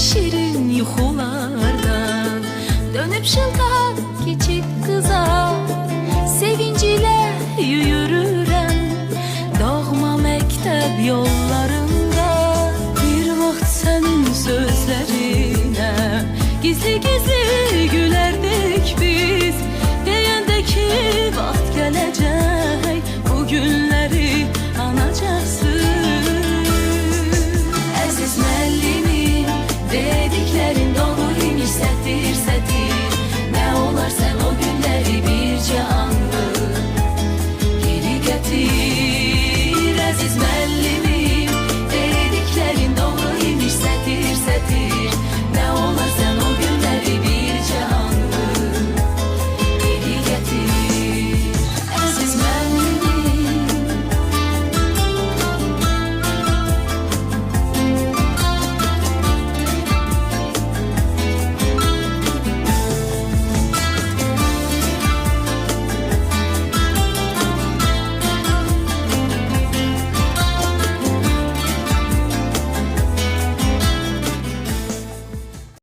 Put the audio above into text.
şirin yuhulardan Dönüp şıldan küçük kıza Sevinciyle yürürem. Doğma mektep yollarında Bir vaxt senin sözlerine. Gizli gizli ready.